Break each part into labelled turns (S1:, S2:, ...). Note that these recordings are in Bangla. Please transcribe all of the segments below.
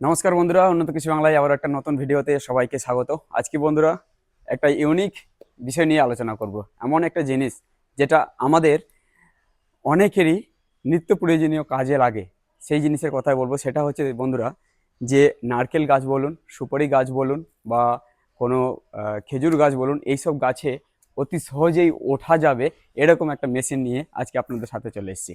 S1: নমস্কার বন্ধুরা, উন্নত কৃষি বাংলায় আবার একটা নতুন ভিডিওতে সবাইকে স্বাগত। আজকে বন্ধুরা, একটা ইউনিক বিষয় নিয়ে আলোচনা করব। এমন একটা জিনিস যেটা আমাদের অনেকেরই নিত্য প্রয়োজনীয় কাজে লাগে। সেই জিনিসের কথাই বলব। সেটা হচ্ছে বন্ধুরা, যে নারকেল গাছ বলুন, সুপারি গাছ বলুন বা কোনো খেজুর গাছ বলুন, এইসব গাছে অতি সহজেই ওঠা যাবে, এরকম একটা মেশিন নিয়ে আজকে আপনাদের সাথে চলে এসেছি।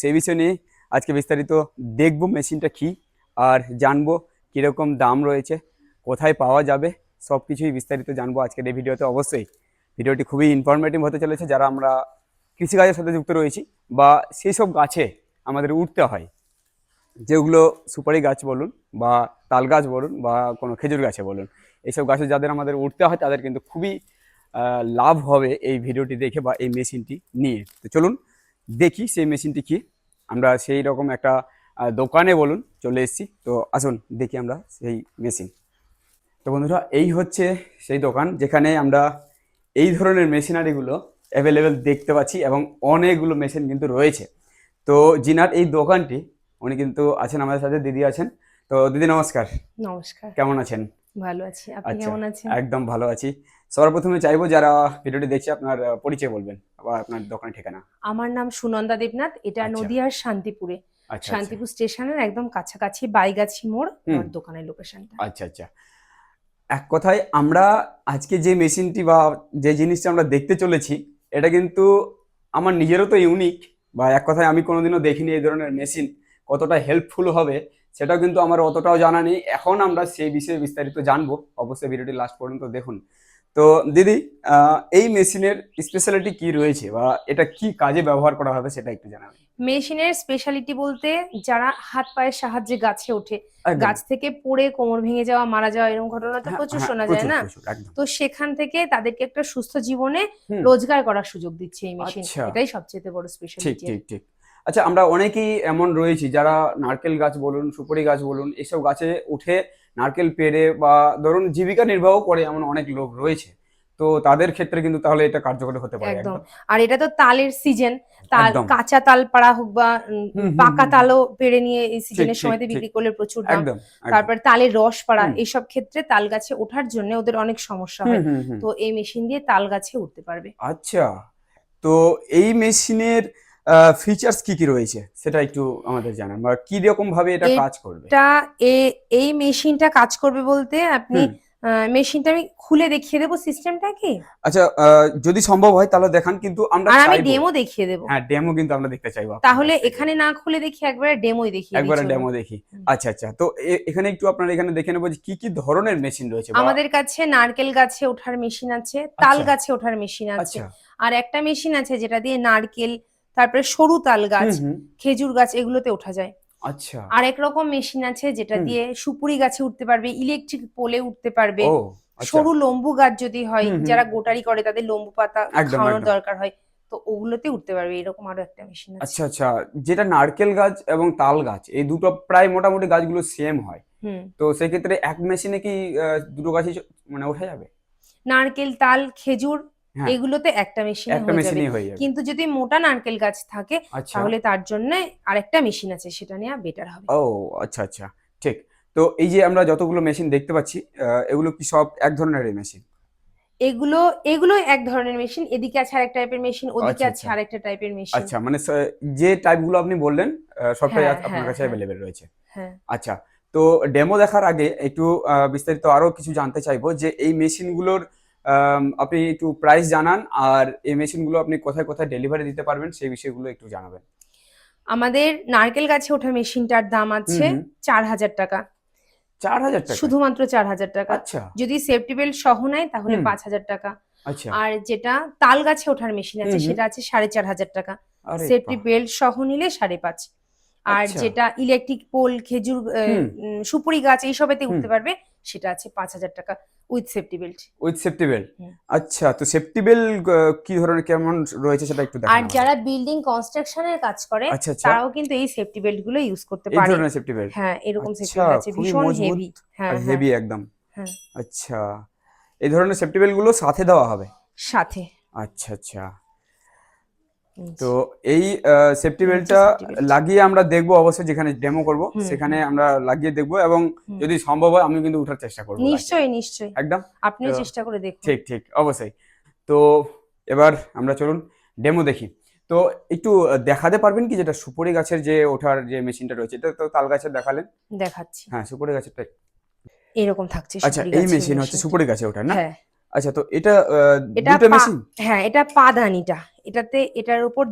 S1: সেই বিষয় নিয়ে আজকে বিস্তারিত দেখব মেশিনটা কি আর জানব কীরকম দাম রয়েছে, কোথায় পাওয়া যাবে সব কিছুই বিস্তারিত জানব আজকের এই ভিডিওতে অবশ্যই। ভিডিওটি খুবই ইনফরমেটিভ হতে চলেছে যারা আমরা কৃষিকাজের সাথে যুক্ত রয়েছি বা সেই সব গাছে আমাদের উঠতে হয়। যেগুলো সুপারি গাছ বলুন বা তাল গাছ বলুন বা কোনো খেজুর গাছে বলুন এইসব গাছে যাদের আমাদের উঠতে হয় তাদের কিন্তু খুবই লাভ হবে এই ভিডিওটি দেখে বা এই মেশিনটি নিয়ে। তো চলুন দেখি সেই মেশিনটি কি। আমরা সেই রকম একটা দোকানে বলুন চলে এসেছি। তো আসুন দেখি আমরা সেই মেশিন তো বন্ধুরা এই হচ্ছে সেই দোকান যেখানে আমরা এই ধরনের মেশিনারিগুলো অ্যাভেলেবেল দেখতে পাচ্ছি এবং অনেকগুলো মেশিন কিন্তু রয়েছে। তো জিনার এই দোকানটি উনি কিন্তু আছেন আমাদের সাথে দিদি আছেন। তো দিদি নমস্কার।
S2: নমস্কার।
S1: কেমন আছেন?
S2: ভালো আছি। আপনি
S1: আচ্ছা,
S2: কেমন আছেন?
S1: একদম ভালো আছি। সবার প্রথমে চাইব যারা ভিডিওটি দেখছে আপনার পরিচয় বলবেন বা আপনার দোকানের ঠিকানা।
S2: আমার নাম সুনন্দা দেবনাথ এটা
S1: আচ্ছা।
S2: নদিয়ার শান্তিপুরে।
S1: আচ্ছা আচ্ছা।
S2: শান্তিপুর স্টেশনের একদম কাছাকাছি বাইগাছি মোড় আমার দোকানের লোকেশনটা।
S1: আচ্ছা আচ্ছা। এক কথায় আমরা আজকে যে মেশিনটি বা যে জিনিসটা আমরা দেখতে চলেছি এটা কিন্তু আমার নিজেরও তো ইউনিক বা এক কথায় আমি কোনোদিনও দেখিনি এই ধরনের মেশিন কতটা হেল্পফুল হবে সেটাও কিন্তু আমার অতটাও জানা নেই। এখন আমরা সেই বিষয়ে বিস্তারিত জানব। অবশ্যই ভিডিওটি লাস্ট পর্যন্ত দেখুন। তো দিদি এই মেশিনের স্পেশালিটি কি রয়েছে বা এটা কি কাজে ব্যবহার করা হবে সেটা একটু জানাবেন।
S2: মেশিনের স্পেশালিটি বলতে যারা হাত পায়ের সাহায্যে গাছে ওঠে গাছ থেকে পড়ে কোমর ভেঙে যাওয়া মারা যাওয়া এরকম ঘটনা তো
S1: হ্যাঁ,
S2: প্রচুর
S1: হ্যাঁ,
S2: শোনা যায় না? তো সেখান থেকে তাদেরকে একটা সুস্থ জীবনে রোজগার করার সুযোগ দিচ্ছে এই মেশিন।
S1: আচ্ছা।
S2: এটাই সবচেয়ে বড় স্পেশালিটি
S1: ঠিক ঠিক। আচ্ছা আমরা অনেকেই এমন রয়েছি যারা নারকেল গাছ বলুন সুপারি গাছ বলুন এসব গাছে উঠে নারকেল পেড়ে বা ধরুন জীবিকা নির্বাহ করে এমন অনেক লোক রয়েছে। তো তাদের ক্ষেত্রে কিন্তু তাহলে এটা কার্যকরী হতে পারে
S2: একদম। আর এটা তো তালের সিজন তাল কাঁচা তাল পাড়া হোক বা পাকা তালও পেড়ে নিয়ে এই সিজনের সময়তে বিক্রি করলে প্রচুর দাম। তারপর তালের রস পাড়া। এইসব ক্ষেত্রে তাল গাছে ওঠার জন্য ওদের অনেক সমস্যা হয়। তো এই মেশিন দিয়ে তাল গাছে উঠতে পারবে।
S1: আচ্ছা। তো এই মেশিনের ফিচার্স কি কি রয়েছে? সেটা একটু আমাদের জানান বা কি রকম ভাবে এটা কাজ করবে?
S2: এটা এই মেশিনটা কাজ করবে বলতে আপনি। মেশিনটা আমি খুলে দেখিয়ে দেবো সিস্টেমটা কি?
S1: আচ্ছা যদি সম্ভব হয় তাহলে দেখান কিন্তু আমরা
S2: আর আমি ডেমো দেখিয়ে দেবো।
S1: হ্যাঁ ডেমো কিন্তু আমরা দেখতে চাইব
S2: তাহলে এখানে না খুলে দেখি একবার ডেমোই দেখি
S1: একবার ডেমো দেখি। আচ্ছা আচ্ছা তো এখানে একটু আপনার এখানে দেখে নেব যে কি কি ধরনের মেশিন রয়েছে
S2: আমাদের কাছে নারকেল গাছে ওঠার মেশিন আছে তাল
S1: আচ্ছা।
S2: গাছে ওঠার মেশিন আছে।
S1: আচ্ছা।
S2: আর একটা মেশিন আছে যেটা দিয়ে নারকেল তারপরে সরু তাল গাছ খেজুর গাছ এগুলোতে ওঠা যায়।
S1: আচ্ছা।
S2: আর এক রকম মেশিন আছে যেটা দিয়ে সুপুরি গাছে উঠতে পারবে ইলেকট্রিক পোলে উঠতে পারবে।
S1: আচ্ছা।
S2: সরু লম্বু গাছ যদি হয়। যারা গোটারি করে তাদের লম্বু পাতা খাওয়ানোর দরকার হয় তো ওগুলোতে উঠতে পারবে এরকম আরও একটা মেশিন আছে।
S1: আচ্ছা আচ্ছা। যেটা নারকেল গাছ এবং তাল গাছ এই দুটো প্রায় মোটামুটি গাছগুলো সেম হয়। তো সেক্ষেত্রে এক মেশিনে কি দুটো গাছই মানে ওঠা যাবে?
S2: নারকেল তাল খেজুর। এগুলোতে একটা মেশিন
S1: একটা
S2: হয়ে যাবে।
S1: হয়ে যাবে।
S2: কিন্তু যদি মোটা নারকেল গাছ থাকে
S1: আচ্ছা।
S2: তাহলে তার জন্য আরেকটা মেশিন আছে সেটা নেওয়া বেটার হবে।
S1: ও আচ্ছা আচ্ছা ঠিক। তো এই যে আমরা যতগুলো মেশিন দেখতে পাচ্ছি এগুলো কি সব এক ধরনের মেশিন
S2: এগুলো এগুলো এক ধরনের মেশিন এদিকে আছে আরেক টাইপের মেশিন ওদিকে
S1: আচ্ছা,
S2: আছে
S1: আচ্ছা।
S2: আরেকটা টাইপের মেশিন
S1: আচ্ছা মানে যে টাইপগুলো আপনি বললেন সবটাই
S2: হ্যাঁ,
S1: আপনার
S2: হ্যাঁ,
S1: কাছে
S2: হ্যাঁ।
S1: অ্যাভেলেবেল রয়েছে।
S2: হ্যাঁ।
S1: আচ্ছা তো ডেমো দেখার আগে একটু বিস্তারিত আরও কিছু জানতে চাইব যে এই মেশিনগুলোর আম, আপনি একটু প্রাইস জানান আর এই মেশিনগুলো আপনি কোথায় কোথায় ডেলিভারি দিতে পারবেন সেই বিষয়গুলো একটু জানাবেন।
S2: আমাদের নারকেল গাছে ওঠা মেশিনটার দাম আছে। চার হাজার টাকা।
S1: চার হাজার টাকা?
S2: শুধুমাত্র চার হাজার টাকা।
S1: আচ্ছা।
S2: যদি সেফটি বেল্ট সহ নেয় তাহলে পাঁচ হাজার টাকা।
S1: আচ্ছা।
S2: আর যেটা তাল গাছে ওঠার মেশিন আছে। সেটা আছে সাড়ে চার হাজার টাকা। সেফটি বেল্ট সহ নিলে সাড়ে পাঁচ। আর
S1: আচ্ছা।
S2: যেটা ইলেকট্রিক পোল খেজুর সুপুরি গাছ এইসবেতে। উঠতে পারবে। সেটা আছে পাঁচ হাজার টাকা with safety belt
S1: with safety belt আচ্ছা তো সেফটি বেল্ট কি ধরনের কেমন রয়েছে সেটা একটু
S2: আর যারা বিল্ডিং কনস্ট্রাকশনের কাজ করে
S1: আচ্ছা আচ্ছা।
S2: তারাও কিন্তু এই সেফটি বেল্টগুলো ইউজ করতে পারে।
S1: এই ধরনের সেফটি বেল্ট
S2: হ্যাঁ এরকম সেফটি
S1: আচ্ছা,
S2: বেল্ট আছে ভীষণ হেভি হ্যাঁ
S1: আর
S2: হ্যাঁ,
S1: হেভি একদম।
S2: হ্যাঁ।
S1: আচ্ছা এই ধরনের সেফটি বেল্টগুলো সাথে দেওয়া হবে?
S2: সাথে।
S1: আচ্ছা আচ্ছা। তো এই সেফটি বেল্টটা লাগিয়ে আমরা দেখব অবশ্যই যেখানে ডেমো করব সেখানে আমরা লাগিয়ে দেখব এবং যদি সম্ভব হয় আমি কিন্তু উঠার চেষ্টা করব
S2: নিশ্চয়ই নিশ্চয়ই।
S1: একদম?
S2: আপনিও
S1: তো-
S2: চেষ্টা করে দেখুন।
S1: ঠিক ঠিক অবশ্যই। তো এবার আমরা চলুন ডেমো দেখি। তো একটু দেখাতে পারবেন কি যেটা সুপুরি গাছের যে ওঠার যে মেশিনটা রয়েছে? এটা তো তাল গাছের দেখালেন?
S2: দেখাচ্ছি।
S1: হ্যাঁ সুপুরি গাছেরটা
S2: এরকম থাকছে
S1: আচ্ছা এই মেশিন হচ্ছে। সুপুরি গাছে ওঠার না?
S2: হ্যাঁ।
S1: আচ্ছা তো এটা দুটো মেশিন?
S2: হ্যাঁ এটা পাদানিটা। এটাতে এটার উপর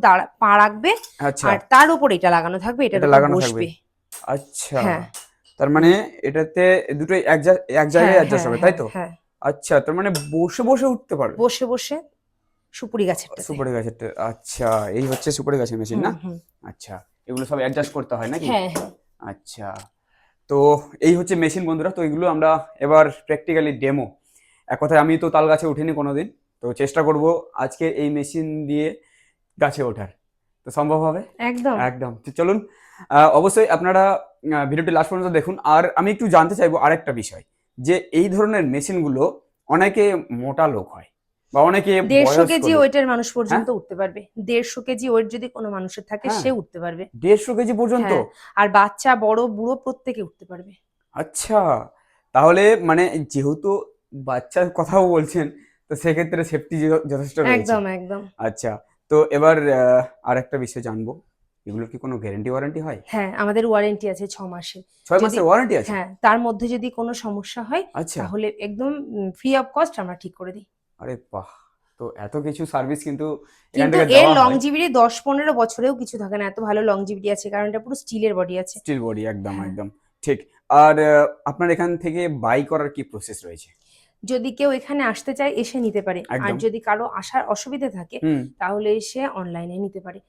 S2: পা রাখবে
S1: আচ্ছা।
S2: আর তার উপর এটা লাগানো থাকবে
S1: এটা লাগানো থাকবে। আচ্ছা।
S2: হ্যাঁ।
S1: তার মানে এটাতে দুটোই এক এক জায়গায়
S2: হ্যাঁ,
S1: অ্যাডজাস্ট
S2: হ্যাঁ,
S1: হবে তাই তো?
S2: হ্যাঁ।
S1: আচ্ছা তার মানে বসে বসে উঠতে পারবে।
S2: বসে বসে সুপুরি গাছের
S1: সুপারি গাছের আচ্ছা এই হচ্ছে সুপারি গাছের মেশিন না? আচ্ছা এগুলো সব অ্যাডজাস্ট করতে হয় নাকি?
S2: হ্যাঁ হ্যাঁ।
S1: আচ্ছা তো এই হচ্ছে মেশিন বন্ধুরা তো এগুলো আমরা এবার প্র্যাকটিক্যালি ডেমো এক কথায় আমি তো তাল গাছে উঠিনি কোনোদিন। তো চেষ্টা করব আজকে এই মেশিন দিয়ে গাছে ওঠার। তো সম্ভব হবে?
S2: একদম।
S1: একদম। তো চলুন অবশ্যই আপনারা ভিডিওটি লাস্ট পর্যন্ত দেখুন। আর আমি একটু জানতে চাইব আরেকটা বিষয় যে এই ধরনের মেশিনগুলো অনেকে মোটা লোক হয় বা অনেকে
S2: দেড়শো কেজি ওয়েটের মানুষ পর্যন্ত উঠতে পারবে। দেড়শো কেজি ওয়েট যদি কোনো মানুষের থাকে
S1: হ্যাঁ।
S2: সে উঠতে পারবে।
S1: দেড়শো কেজি পর্যন্ত?
S2: হ্যাঁ। আর বাচ্চা বড় বুড়ো প্রত্যেকে উঠতে পারবে।
S1: আচ্ছা। তাহলে মানে যেহেতু বাচ্চার কথাও বলছেন তো সেক্ষেত্রে সেফটি যথেষ্ট রয়েছে।
S2: একদম একদম।
S1: আচ্ছা তো এবার আহ, আরেকটা বিষয় জানব। এগুলোর কি কোনো গ্যারান্টি ওয়ারেন্টি হয়?
S2: হ্যাঁ আমাদের ওয়ারেন্টি আছে ছ মাসের
S1: ছয় মাসের ওয়ারেন্টি আছে?
S2: হ্যাঁ তার মধ্যে যদি কোনো সমস্যা হয়
S1: আচ্ছা।
S2: তাহলে একদম ফ্রি অফ কস্ট আমরা ঠিক করে দিই।
S1: আরে বাহ! তো এত কিছু সার্ভিস কিন্তু
S2: কিন্তু এর লংজিভিটি দশ পনেরো বছরেও কিছু থাকে না এত ভালো লংজিভিটি আছে কারণ এটা পুরো স্টিলের বডি আছে।
S1: স্টিল বডি একদম
S2: হ্যাঁ।
S1: একদম। ঠিক। আর আপনার এখান থেকে বাই করার কি প্রসেস রয়েছে?
S2: যদি কেউ এখানে আসতে চায় এসে নিতে পারে। আর যদি কারও আসার অসুবিধা থাকে তাহলে এসে অনলাইনে নিতে পারে।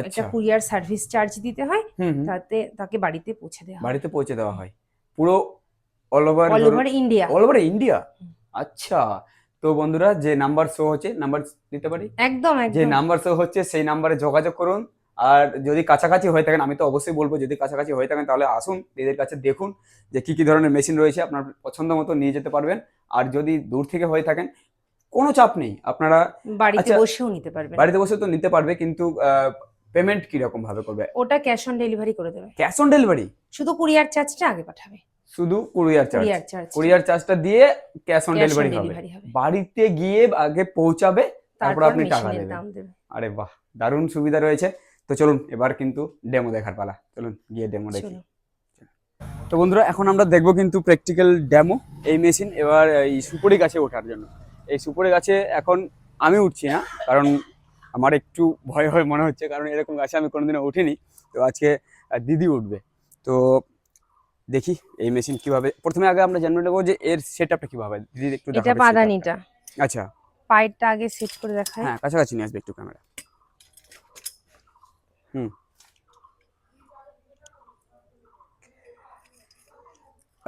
S2: একটা। কুরিয়ার সার্ভিস চার্জ দিতে হয়। তাতে তাকে বাড়িতে পৌঁছে দেওয়া
S1: বাড়িতে পৌঁছে দেওয়া হয়। পুরো all over
S2: all over India
S1: all over India আচ্ছা। তো বন্ধুরা যে নাম্বার শো হচ্ছে নাম্বার দিতে পারি?
S2: একদম
S1: যে নাম্বার শো হচ্ছে সেই নাম্বারে যোগাযোগ করুন। আর যদি কাছাকাছি হয়ে থাকেন আমি তো অবশ্যই বলব যদি কাছাকাছি হয়ে থাকেন তাহলে আসুন এদের কাছে দেখুন যে কি কি ধরনের মেশিন রয়েছে আপনার পছন্দ মতো নিয়ে যেতে পারবেন। আর যদি দূর থেকে হয়ে থাকেন কোনো চাপ নেই আপনারা
S2: বাড়িতে
S1: আচ্ছা,
S2: বসেও নিতে পারবেন।
S1: বাড়িতে বসে তো নিতে পারবে কিন্তু পেমেন্ট কি রকম ভাবে করবে?
S2: ওটা ক্যাশ অন ডেলিভারি করে দেবে।
S1: ক্যাশ অন ডেলিভারি
S2: শুধু কুরিয়ার চার্জটা আগে পাঠাবে।
S1: শুধু কুরিয়ার চার্জ
S2: কুরিয়ার
S1: চার্জটা দিয়ে ক্যাশ অন ডেলিভারি হবে। বাড়িতে গিয়ে আগে পৌঁছাবে তারপর
S2: তারপর
S1: আপনি টাকা দেবেন। আরে বাহ দারুণ সুবিধা রয়েছে। তো চলুন এবার কিন্তু ডেমো দেখার পালা। চলুন গিয়ে ডেমো দেখি। তো বন্ধুরা এখন আমরা দেখব কিন্তু প্র্যাকটিক্যাল ডেমো এই মেশিন এবার এই সুপুরি গাছে ওঠার জন্য। এই সুপুরি গাছে এখন আমি উঠছি না কারণ আমার একটু ভয় ভয় মনে হচ্ছে কারণ এরকম গাছে আমি কোনোদিনও উঠিনি। তো আজকে দিদি উঠবে। তো দেখি এই মেশিন কীভাবে প্রথমে আগে আমরা জানব নেব যে এর সেট আপটা কীভাবে। দিদি একটু
S2: এটা পাদানিটা
S1: আচ্ছা।
S2: পাইপটা আগে সেট করে দেখায়
S1: হ্যাঁ কাছাকাছি নিয়ে আসবে একটু ক্যামেরা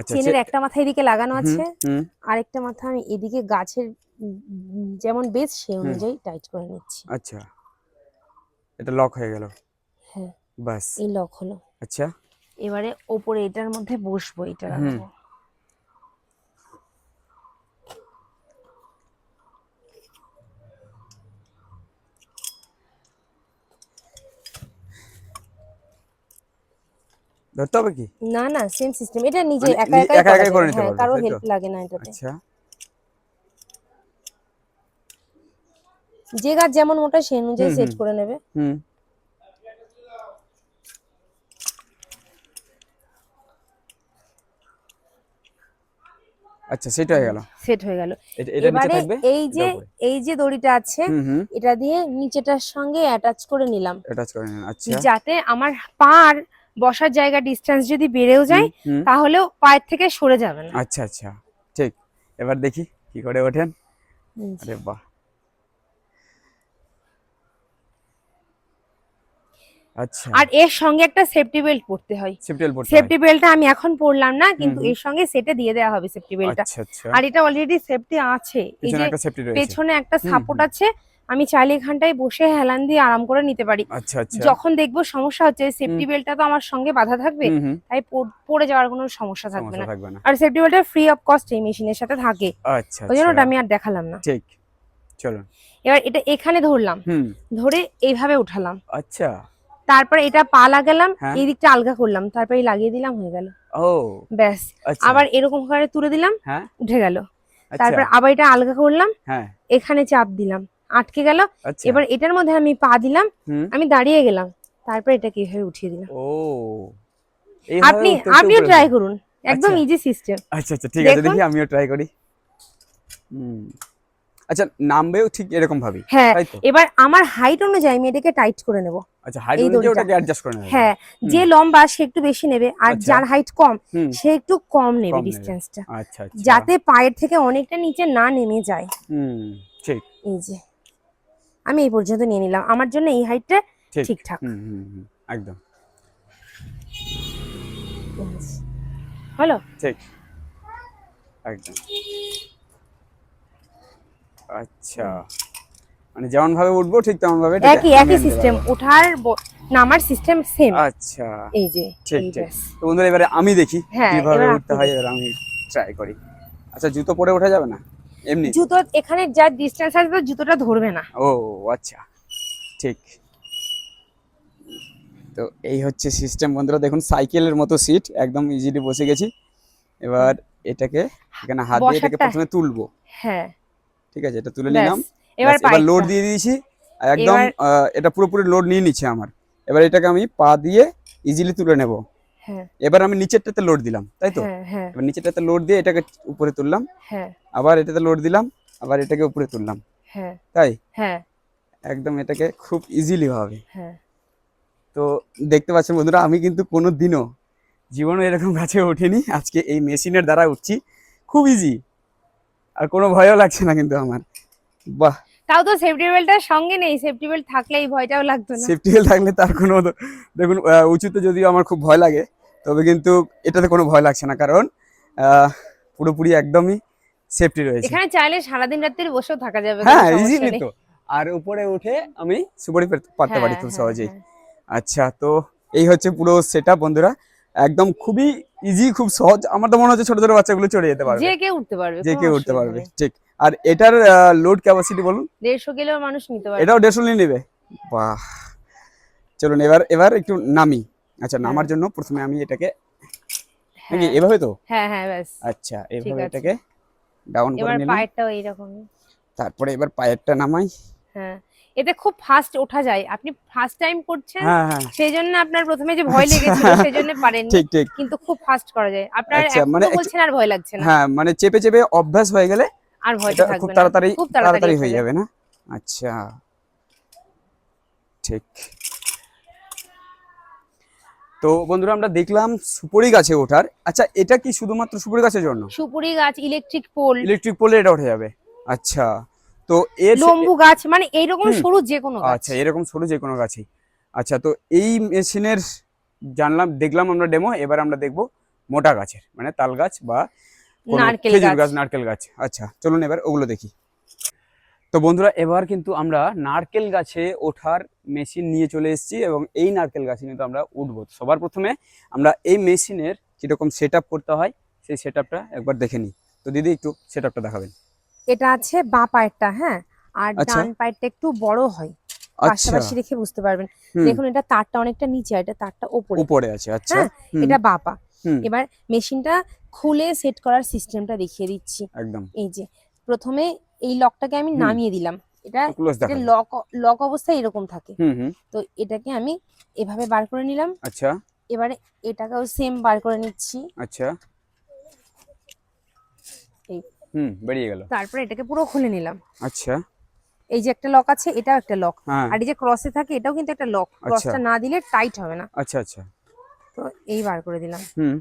S2: চেনের একটা মাথা এদিকে লাগানো আছে আরেকটা মাথা আমি এদিকে গাছের যেমন বেস সেই অনুযায়ী টাইট করে নিচ্ছি।
S1: আচ্ছা। এটা লক হয়ে গেল।
S2: হ্যাঁ।
S1: বাস।
S2: এই লক হলো।
S1: আচ্ছা।
S2: এবারে ওপরে এটার মধ্যে বসবো এটা রাখব।
S1: ধরতে হবে কি?
S2: না না সেম সিস্টেম এটা নিজে
S1: মানে
S2: একা
S1: একা
S2: করা
S1: নিতে
S2: হ্যাঁ
S1: পারবে, কারও
S2: হেল্প লাগে না এটাতে।
S1: আচ্ছা।
S2: যে গাছ যেমন মোটা সেই অনুযায়ী সেট করে নেবে।
S1: হুম। আচ্ছা সেটা হয়ে গেল।
S2: সেট হয়ে গেল।
S1: এটা নিচে থাকবে?
S2: এই যে এই যে দড়িটা আছে এটা দিয়ে নিচেটার সঙ্গে অ্যাটাচ করে নিলাম।
S1: অ্যাটাচ করে নিন আচ্ছা।
S2: যাতে আমার পার বসার জায়গা ডিস্টেন্স যদি বেড়েও যায়। তাহলেও পায়ের থেকে সরে যাবে না।
S1: আচ্ছা আচ্ছা। ঠিক। এবার দেখি কি করে ওঠেন। আরে বাহ। আচ্ছা।
S2: আর এর সঙ্গে একটা সেফটি বেল্ট পড়তে হয়।
S1: পড়তে
S2: সেফটি বেল্টটা আমি এখন পড়লাম না কিন্তু এর সঙ্গে সেটে দিয়ে দেওয়া হবে সেফটি বেল্টটা
S1: আচ্ছা আচ্ছা।
S2: আর এটা অলরেডি সেফটি আছে। এই যে পেছনে একটা সাপোর্ট আছে আমি চাইলে এখানটায় বসে হেলান দিয়ে আরাম করে নিতে পারি।
S1: আচ্ছা আচ্ছা।
S2: যখন দেখব সমস্যা হচ্ছে সেফটি বেল্টটা তো আমার সঙ্গে বাধা থাকবে তাই পড়- যাওয়ার কোনো সমস্যা থাকবে না। আর সেফটি বেল্টটা ফ্রি অফ কস্ট এই মেশিনের সাথে থাকে।
S1: আচ্ছা
S2: ওই জন্য ওটা আমি আর দেখালাম না।
S1: ঠিক। চলুন।
S2: এবার এটা এখানে ধরলাম। ধরে এইভাবে উঠালাম।
S1: আচ্ছা।
S2: তারপরে এটা পা লাগালাম
S1: হ্যাঁ।
S2: এই দিকটা আলগা করলাম তারপরে লাগিয়ে দিলাম হয়ে গেল।
S1: ও।
S2: ব্যাস। আবার এরকম করে তুলে দিলাম
S1: হ্যাঁ।
S2: উঠে গেল। তারপর আবার এটা আলগা করলাম
S1: হ্যাঁ।
S2: এখানে চাপ দিলাম। আটকে গেল।
S1: আচ্ছা।
S2: এবার এটার মধ্যে আমি পা দিলাম আমি দাঁড়িয়ে গেলাম। তারপর এটাকে এইভাবে উঠিয়ে দিলাম?
S1: ও
S2: আপনি আপনিও ট্রাই করুন। একদম
S1: আচ্ছা।
S2: ইজি সিস্টেম
S1: আচ্ছা আচ্ছা ঠিক আছে দেখি আমিও ট্রাই করি। হুম। আচ্ছা নামবেও ঠিক এরকম ভাবে
S2: হ্যাঁ
S1: তাই তো?
S2: এবার আমার হাইট অনুযায়ী আমি এটাকে টাইট করে নেব।
S1: আচ্ছা হাইট অনুযায়ী ওটাকে অ্যাডজাস্ট করে নেবে।
S2: হ্যাঁ যে লম্বা সে একটু বেশি নেবে আর
S1: আচ্ছা।
S2: যার হাইট কম সে একটু কম নেবে
S1: কম নেবে।
S2: ডিস্টেন্সটা
S1: আচ্ছা আচ্ছা।
S2: যাতে পায়ের থেকে অনেকটা নিচে না নেমে যায়।
S1: হুম ঠিক।
S2: এই যে। আমি এই পর্যন্ত নিয়ে নিলাম। আমার জন্য এই হাইটটা ঠিকঠাক।
S1: একদম।
S2: হলো?
S1: ঠিক। একদম। আচ্ছা। মানে যেমন ভাবে উঠবো ঠিক তেমন ভাবে
S2: একই একই সিস্টেম। ওঠার নামার সিস্টেম সেম
S1: আচ্ছা।
S2: এই যে
S1: ঠিক, ঠিক। তো বন্ধুরা এবারে আমি দেখি
S2: হ্যাঁ,
S1: কীভাবে উঠতে হয় এবার আমি ট্রাই করি। আচ্ছা জুতো পরে ওঠা যাবে না? এমনি?
S2: জুতো এখানে যা ডিস্টেন্স আছে তো জুতোটা ধরবে না।
S1: ও আচ্ছা। ঠিক। তো এই হচ্ছে সিস্টেম বন্ধুরা দেখুন সাইকেলের মতো সিট একদম ইজিলি বসে গেছি। এবার এটাকে এখানে হাত দিয়ে এটাকে প্রথমে তুলবো।
S2: হ্যাঁ।
S1: ঠিক আছে এটা তুলে নিলাম।
S2: এবার
S1: এবার লোড দিয়ে দিয়েছি। একদম এটা পুরোপুরি লোড নিয়ে নিচ্ছে আমার। এবার এটাকে আমি পা দিয়ে ইজিলি তুলে নেব। এবার আমি নিচেরটাতে লোড দিলাম তাই তো?
S2: হ্যাঁ হ্যাঁ।
S1: এবার নিচেরটাতে লোড দিয়ে এটাকে উপরে তুললাম
S2: হ্যাঁ।
S1: আবার এটাতে লোড দিলাম আবার এটাকে উপরে তুললাম
S2: হ্যাঁ।
S1: তাই?
S2: হ্যাঁ।
S1: একদম এটাকে খুব ইজিলি হবে।
S2: হ্যাঁ।
S1: তো দেখতে পাচ্ছেন বন্ধুরা আমি কিন্তু কোনো দিনও জীবনে এরকম গাছে ওঠিনি আজকে এই মেশিনের দ্বারা উঠছি খুব ইজি আর কোনো ভয়ও লাগছে না কিন্তু আমার। বাহ।
S2: তাও তো সেফটি বেল্টটার সঙ্গে নেই সেফটি বেল্ট থাকলে এই ভয়টাও লাগতো না।
S1: সেফটি বেল্ট থাকলে তার কোনো দেখুন উঁচুতে যদিও আমার খুব ভয় লাগে তবে কিন্তু এটাতে কোনো ভয় লাগছে না কারণ পুরোপুরি একদমই সেফটি রয়েছে।
S2: এখানে চাইলে সারাদিন রাত্রি বসেও থাকা যাবে
S1: হ্যাঁ ইজিলি তো আর উপরে উঠে আমি সুপারি পারতে পারি
S2: হ্যাঁ,
S1: খুব
S2: হ্যাঁ,
S1: সহজেই।
S2: হ্যাঁ।
S1: আচ্ছা তো এই হচ্ছে পুরো সেট বন্ধুরা। একদম খুবই ইজি খুব সহজ। আমার তো মনে হচ্ছে ছোট ছোট বাচ্চাগুলো চড়ে যেতে পারবে।
S2: যে কেউ উঠতে পারবে
S1: যে কেউ উঠতে পারবে ঠিক। আর এটার লোড ক্যাপাসিটি বলুন?
S2: দেড়শো কিলো মানুষ নিতে পারবে।
S1: এটাও দেড়শো নিয়ে নেবে। বাহ। চলুন এবার এবার একটু নামি। আচ্ছা নামার জন্য প্রথমে আমি এটাকে নাকি
S2: হ্যাঁ
S1: এভাবে তো?
S2: হ্যাঁ হ্যাঁ ব্যাস।
S1: আচ্ছা এভাবে এটাকে ডাউন করে নিলাম।
S2: এবার পায়েরটাও এইরকমই।
S1: তারপরে এবার পায়েরটা নামাই।
S2: হ্যাঁ এতে খুব ফাস্ট ওঠা যায়। আপনি ফার্স্ট টাইম করছেন
S1: হ্যাঁ হ্যাঁ।
S2: সেই জন্য আপনার প্রথমে যে ভয় লেগেছিল সেই জন্য পারেননি।
S1: ঠিক ঠিক।
S2: কিন্তু খুব ফাস্ট করা যায়। আপনার
S1: আচ্ছা, মানে
S2: বলছেন আর ভয় লাগছে না।
S1: হ্যাঁ মানে চেপে চেপে অভ্যাস হয়ে গেলে
S2: আর ভয়টা
S1: এটা
S2: থাকবে
S1: খুব তাড়াতাড়ি
S2: খুব
S1: তাড়াতাড়ি হয়ে যাবে না? আচ্ছা। ঠিক। তো বন্ধুরা আমরা দেখলাম সুপুরি গাছে ওঠার। আচ্ছা এটা কি শুধুমাত্র সুপুরি গাছের জন্য?
S2: সুপুরি গাছ ইলেকট্রিক পোল
S1: ইলেকট্রিক পোলে এটা উঠে যাবে। আচ্ছা তো এর
S2: লম্বু গাছ মানে এইরকম। সরু যে কোনো গাছ।
S1: আচ্ছা এরকম সরু যে কোনো গাছই। আচ্ছা তো এই মেশিনের জানলাম দেখলাম আমরা ডেমো এবার আমরা দেখব মোটা গাছের মানে তাল গাছ বা
S2: নারকেল
S1: খেজুর।
S2: গাছ
S1: নারকেল গাছ। আচ্ছা চলুন এবার ওগুলো দেখি। তো বন্ধুরা এবার কিন্তু আমরা নারকেল গাছে ওঠার মেশিন নিয়ে চলে এসেছি এবং এই নারকেল গাছে কিন্তু আমরা উঠবো। সবার প্রথমে আমরা এই মেশিনের কীরকম সেট করতে হয় সেই সেট একবার দেখে নিই। তো দিদি একটু সেট দেখাবেন।
S2: এটা আছে বাঁ পায়েরটা হ্যাঁ? আর
S1: আচ্ছা।
S2: ডান পায়েরটা একটু বড় হয়।
S1: আচ্ছা।
S2: পাশাপাশি রেখে বুঝতে পারবেন। দেখুন এটা তারটা অনেকটা নিচে এটা তারটা ওপরে
S1: উপরে আছে আচ্ছা।
S2: হ্যাঁ, এটা বা পা।
S1: হুম,
S2: এবার মেশিনটা খুলে সেট করার সিস্টেমটা দেখিয়ে দিচ্ছি।
S1: একদম।
S2: এই যে প্রথমে এই লকটাকে আমি নামিয়ে দিলাম। এটা লক লক অবস্থায় এরকম থাকে। তো এটাকে আমি এভাবে বার করে নিলাম।
S1: আচ্ছা।
S2: এবারে এটাকেও সেম বার করে নিচ্ছি।
S1: আচ্ছা।
S2: এই।
S1: হুম বেরিয়ে গেল।
S2: তারপরে এটাকে পুরো খুলে নিলাম।
S1: আচ্ছা।
S2: এই যে একটা লক আছে এটাও একটা লক
S1: হ্যাঁ।
S2: আর এই যে ক্রসে থাকে এটাও কিন্তু একটা লক ক্রসটা না দিলে টাইট হবে না।
S1: আচ্ছা আচ্ছা।
S2: তো এই বার করে দিলাম।
S1: হুম।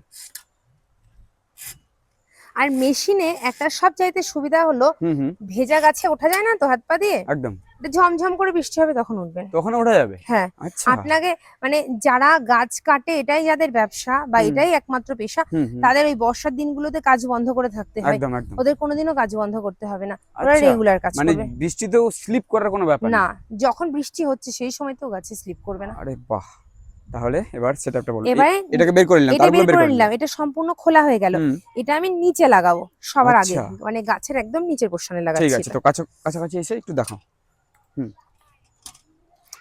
S2: আর মেশিনে একটা সব চাইতে সুবিধা হলো ভেজা গাছে ওঠা যায় না তো হাত পা দিয়ে?
S1: একদম।
S2: ঝমঝম করে বৃষ্টি হবে তখন উঠবে।
S1: তখন ওঠা যাবে?
S2: হ্যাঁ।
S1: আচ্ছা।
S2: আপনাকে মানে যারা গাছ কাটে এটাই যাদের ব্যবসা বা এটাই একমাত্র পেশা তাদের ওই বর্ষার দিনগুলোতে কাজ বন্ধ করে থাকতে হয়।
S1: একদম একদম।
S2: ওদের কোনোদিনও কাজ বন্ধ করতে হবে না। ওরা
S1: আচ্ছা,
S2: রেগুলার কাজ
S1: মানে
S2: করবে।
S1: বৃষ্টিতেও স্লিপ করার কোনো ব্যাপার
S2: না।
S1: না
S2: যখন বৃষ্টি হচ্ছে সেই সময় তো গাছে স্লিপ করবে না।
S1: আরে বাহ! তাহলে এবার সেটআপটা বলুন
S2: এবারে
S1: এটাকে বের করে নিলাম তারপরে
S2: বের করে নিলাম এটা সম্পূর্ণ খোলা হয়ে গেল। এটা আমি নিচে লাগাবো সবার আগে।
S1: আচ্ছা।
S2: মানে গাছের একদম নিচের পোর্শনে
S1: ঠিক আছে। তো কাছা কাছাকাছি এসে একটু দেখাও। হুম।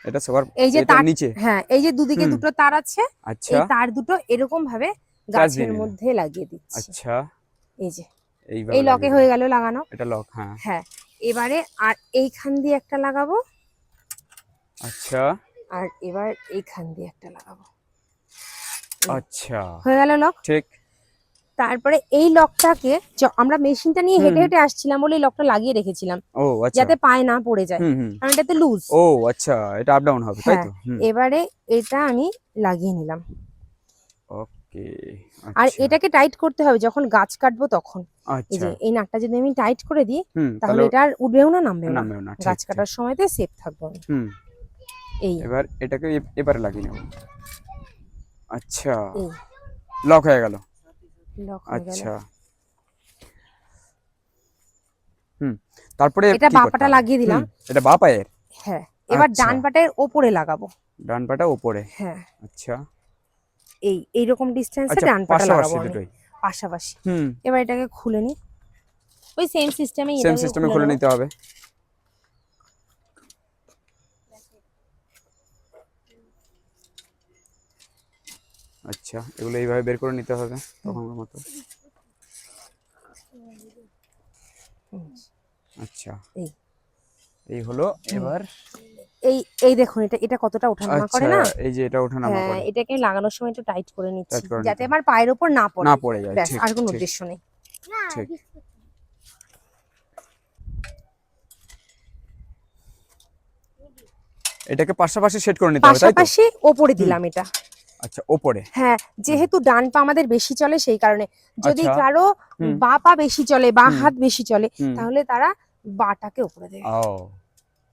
S1: এটা সবার
S2: এই যে তার
S1: নিচে।
S2: হ্যাঁ এই যে দুদিকে দুটো তার আছে
S1: আচ্ছা।
S2: এই তার দুটো এরকম ভাবে গাছের মধ্যে লাগিয়ে দিচ্ছি।
S1: আচ্ছা।
S2: এই যে। এই লকে হয়ে। গেল লাগানো।
S1: এটা লক হ্যাঁ।
S2: হ্যাঁ এবারে আর এইখান দিয়ে একটা লাগাবো।
S1: আচ্ছা।
S2: আর এবার এইখান দিয়ে একটা লাগাবো।
S1: আচ্ছা।
S2: হয়ে গেল লক
S1: ঠিক।
S2: তারপরে এই লকটাকে আমরা মেশিনটা নিয়ে হেঁটে। হেঁটে আসছিলাম বলে এই লকটা লাগিয়ে রেখেছিলাম।
S1: ও আচ্ছা।
S2: যাতে পায়ে না পড়ে যায়। কারণ এটাতে লুজ
S1: ও আচ্ছা। এটা আপ ডাউন হবে তাই
S2: হ্যাঁ,
S1: তো?
S2: এবারে এটা আমি লাগিয়ে নিলাম।
S1: ওকে
S2: আর এটাকে টাইট করতে হবে যখন গাছ কাটবো তখন। এই
S1: আচ্ছা।
S2: যে এই নাটটা যদি আমি টাইট করে দিই তাহলে এটা আর উঠবেও না নামবেও না। গাছ কাটার সময়তে সেফ থাকব
S1: হুম।
S2: এই।
S1: এবার এটাকে এবারে লাগিয়ে নেব। আচ্ছা। লক হয়ে গেল।
S2: লক হয়ে গেল।
S1: আচ্ছা। হুম তারপরে
S2: এটা বাপাটা লাগিয়ে দিলাম।
S1: এটা বা পায়ের
S2: হ্যাঁ এবার
S1: আচ্ছা।
S2: ডান পাটের ওপরে লাগাবো।
S1: ডান পাটা উপরে
S2: হ্যাঁ।
S1: আচ্ছা।
S2: এই এইরকম ডিস্টেন্সে
S1: আচ্ছা
S2: ডান পাটা লাগাবো
S1: পাশাপাশি। হুম।
S2: এবার এটাকে খুলে নি। ওই সেম সিস্টেমে
S1: সেম সিস্টেমে খুলে নিতে হবে। আচ্ছা এগুলো এইভাবে বের করে নিতে হবে তখনকার মতো। আচ্ছা
S2: এই।
S1: হলো এবার
S2: এই এই দেখুন এটা এটা কতটা ওঠানামা
S1: আচ্ছা
S2: করে না?
S1: এই যে এটা ওঠানামা
S2: হ্যাঁ
S1: করে।
S2: এটাকে লাগানোর সময় একটু টাইট করে নিচ্ছি যাতে আমার পায়ের ওপর না পড়ে।
S1: না পড়ে যায়
S2: ব্যাস আর কোনো উদ্দেশ্য নেই।
S1: ঠিক। এটাকে পাশাপাশি সেট করে নিতে হবে তাই তো?
S2: পাশাপাশি ওপরে দিলাম এটা।
S1: আচ্ছা ওপরে।
S2: হ্যাঁ যেহেতু ডান পা আমাদের বেশি চলে সেই কারণে। যদি
S1: আচ্ছা, কারও।
S2: বা পা বেশি চলে বা হাত বেশি চলে তাহলে তারা বাটাকে উপরে দেবে।
S1: ও